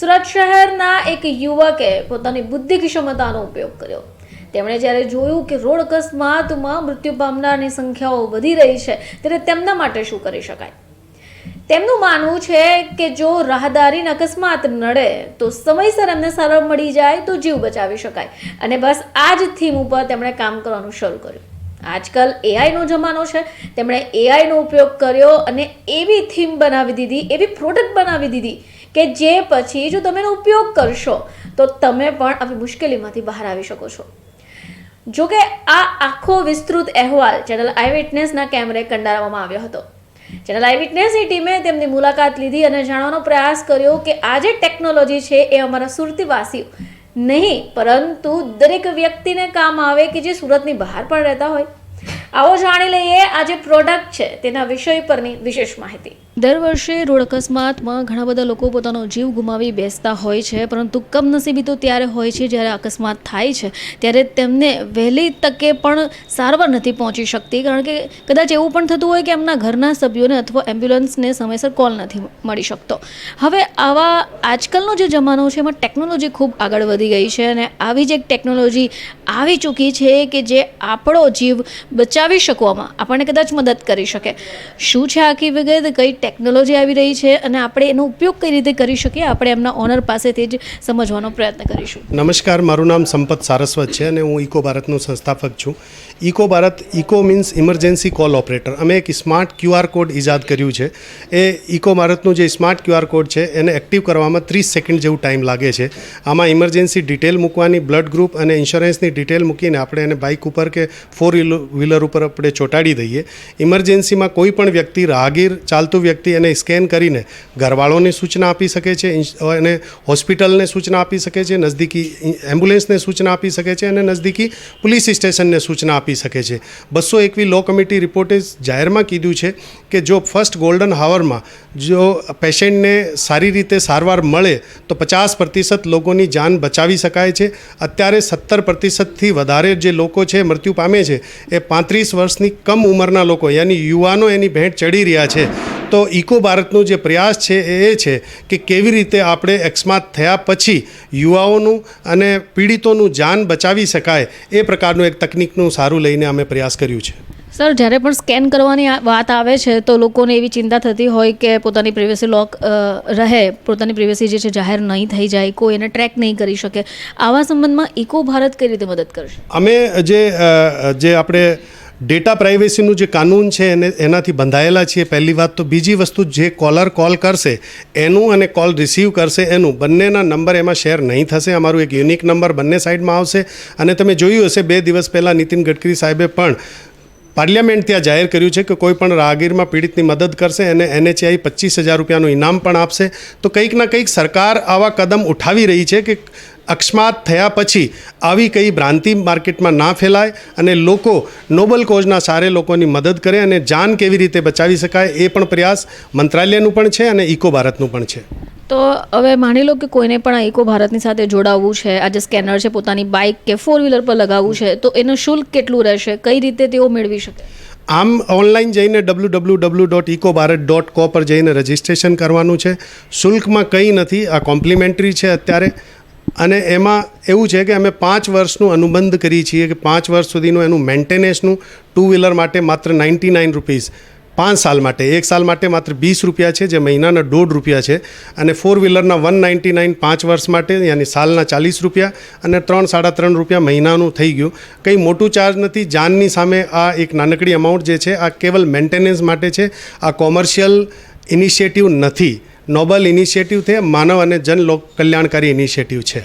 સુરત શહેરના એક યુવકે પોતાની બુદ્ધિ ક્ષમતાનો ઉપયોગ કર્યો. તેમણે જ્યારે જોયું કે રોડ અકસ્માતમાં મૃત્યુ પામનારની સંખ્યાઓ વધી રહી છે, ત્યારે તેમના માટે શું કરી શકાય? તેમનું માનવું છે કે જો રાહદારીને અકસ્માત નડે, તો સમયસર એમને સારવાર મળી જાય, તો જીવ બચાવી શકાય. અને બસ આ જ થીમ ઉપર તેમણે કામ કરવાનું શરૂ કર્યું. આજકાલ એઆઈનો જમાનો છે. તેમણે એઆઈનો ઉપયોગ કર્યો અને એવી થીમ બનાવી દીધી, એવી પ્રોડક્ટ બનાવી દીધી કે જે પછી જો તમે એનો ઉપયોગ કરશો, તો તમે પણ આવી મુશ્કેલીમાંથી બહાર આવી શકો છો. જો કે આ આખો વિસ્તૃત અહેવાલ ચેનલ આઈ વિટનેસના કેમેરે કંડારવામાં આવ્યો હતો. ચેનલ આઈ વિટનેસની ટીમે તેમની મુલાકાત લીધી અને જાણવાનો પ્રયાસ કર્યો કે આ જે ટેકનોલોજી છે એ અમારા સુરતીવાસીઓ નહીં, પરંતુ દરેક વ્યક્તિને કામ આવે કે જે સુરતની બહાર પણ રહેતા હોય. આવો જાણી લઈએ આ જે પ્રોડક્ટ છે તેના વિષય પરની વિશેષ માહિતી. દર વર્ષે રોડ અકસ્માતમાં ઘણા બધા લોકો પોતાનો જીવ ગુમાવી બેસતા હોય છે, પરંતુ કમનસીબી તો ત્યારે હોય છે જ્યારે અકસ્માત થાય છે, ત્યારે તેમને વહેલી તકે પણ સારવાર નથી પહોંચી શકતી. કારણ કે કદાચ એવું પણ થતું હોય કે એમના ઘરના સભ્યોને અથવા એમ્બ્યુલન્સને સમયસર કોલ નથી મળી શકતો. હવે આવા આજકાલનો જે જમાનો છે, એમાં ટેકનોલોજી ખૂબ આગળ વધી ગઈ છે અને આવી જ એક ટેકનોલોજી આવી ચૂકી છે કે જે આપણો જીવ બચાવી શકવામાં આપણને કદાચ મદદ કરી શકે. શું છે આખી વિગત? કઈ ટેકનોલોજી આવી રહી છે? અને આપણે એનો ઉપયોગ કઈ રીતે કરી શકીએ? આપણે એમના ઓનર પાસેથી જ સમજવાનો પ્રયત્ન કરીશું. નમસ્કાર, મારું નામ સંપત સારસ્વત છે અને હું ઇકો ભારતનો સંસ્થાપક છું. ECO Bharat, ECO means emergency call operator. અમે એક સ્માર્ટ ક્યુઆર કોડ ઇજાદ કર્યું છે. એ ઇકો ભારતનું જે સ્માર્ટ ક્યુઆર કોડ છે, એને એક્ટિવ કરવામાં ત્રીસ સેકન્ડ જેવું ટાઈમ લાગે છે. આમાં ઇમરજન્સી ડિટેલ મૂકવાની, બ્લડ ગ્રુપ અને ઇન્સ્યોરન્સની ડિટેલ મૂકીને આપણે એને બાઇક ઉપર કે ફોર વ્હીલર ઉપર આપણે ચોંટાડી દઈએ. ઇમરજન્સીમાં કોઈ પણ વ્યક્તિ રાહગીર ચાલતું વ્યક્તિ એને સ્કેન કરીને ઘરવાળોને સૂચના આપી શકે છે અને હોસ્પિટલને સૂચના આપી શકે છે, નજદીકી એમ્બ્યુલન્સને સૂચના આપી શકે છે અને નજદીકી પોલીસ સ્ટેશનને સૂચના આપી શકે છે. બસો એકવી લો કમિટી રિપોર્ટે જાહેરમાં કીધું છે કે જો ફર્સ્ટ ગોલ્ડન હાવરમાં જો પેશન્ટને સારી રીતે સારવાર મળે તો પચાસ પ્રતિશત લોકોની જાન બચાવી શકાય છે. અત્યારે સત્તર પ્રતિશતથી વધારે જે લોકો છે, મૃત્યુ પામે છે, એ પાંત્રીસ વર્ષની કમ ઉંમરના લોકો યાની યુવાનો એની ભેટ ચડી રહ્યા છે. તો ઇકો ભારતનો જે પ્રયાસ છે એ એ છે કે કેવી રીતે આપણે અકસ્માત થયા પછી યુવાઓનું અને પીડિતોનું જાન બચાવી શકાય એ પ્રકારનું એક તકનિકનું સારું લઈને અમે પ્રયાસ કર્યું છે. સર જ્યારે પણ સ્કેન કરવાની વાત આવે છે તો લોકોને એવી ચિંતા થતી હોય કે પોતાની પ્રિવેસી લોક રહે પોતાની પ્રિવેસી જે છે જાહેર નહીં થઈ જાય કોઈ એને ટ્રેક નહીં કરી શકે. આવા સંબંધમાં ઇકો ભારત કઈ રીતે મદદ કરશે? અમે જે જે આપણે ડેટા પ્રાઇવેસીનું જે કાનૂન છે એને એનાથી બંધાયેલા છીએ. પહેલી વાત તો બીજી વસ્તુ જે કોલર કોલ કરશે, એનું અને કોલ રિસીવ કરશે એનું બંનેના નંબર એમાં શેર નહીં થશે. અમારું એક યુનિક નંબર બંને સાઈડમાં આવશે. અને તમે જોયું હશે, બે દિવસ પહેલાં નીતિન ગડકરી સાહેબે પણ પાર્લિયામેન્ટ ત્યાં જાહેર કર્યું છે કે કોઈ પણ રાહગીરમાં પીડિતની મદદ કરશે અને એનએચઆઈ પચીસ હજાર રૂપિયાનું ઇનામ પણ આપશે. તો કંઈક ના કંઈક સરકાર આવા કદમ ઉઠાવી રહી છે કે અકસ્માત થયા પછી આવી કઈ ભ્રાંતિ માર્કેટમાં ના ફેલાય અને લોકો નોબલ કોઝના સારે લોકોની મદદ કરે અને જાન કેવી રીતે બચાવી શકાય એ પણ પ્રયાસ મંત્રાલયનું પણ છે અને ઇકો ભારતનું પણ છે. તો હવે માની લો કે કોઈને પણ આ ઇકો ભારતની સાથે જોડાવવું છે આ જે સ્કેનર છે પોતાની બાઇક કે ફોર વ્હીલર પર લગાવવું છે તો એનું શુલ્ક કેટલું રહેશે? કઈ રીતે તેઓ મેળવી શકે? આમ ઓનલાઈન જઈને W W W dot ECO Bharat dot co પર જઈને રજિસ્ટ્રેશન કરવાનું છે. શુલ્કમાં કંઈ નથી આ કોમ્પ્લિમેન્ટરી છે અત્યારે. અને એમાં એવું છે કે અમે પાંચ વર્ષનું અનુબંધ કરીએ છીએ કે પાંચ વર્ષ સુધીનું એનું મેન્ટેનન્સનું ટુ વ્હીલર માટે માત્ર નાઇન્ટી નાઇન રૂપીઝ પાંચ સાલ માટે. એક સાલ માટે માત્ર વીસ રૂપિયા છે, જે મહિનાના દોઢ રૂપિયા છે. અને ફોર વ્હીલરના વન નાઇન્ટી નાઇન પાંચ વર્ષ માટે, યાની સાલના ચાલીસ રૂપિયા અને ત્રણ સાડા ત્રણ રૂપિયા મહિનાનું થઈ ગયું. કંઈ મોટું ચાર્જ નથી. જાનની સામે આ એક નાનકડી અમાઉન્ટ જે છે, આ કેવલ મેન્ટેનન્સ માટે છે. આ કોમર્શિયલ ઇનિશિયેટિવ નથી. નોબલ ઇનિશિયેટિવ છે માનવ અને જન લોક કલ્યાણકારી ઇનિશિયેટિવ છે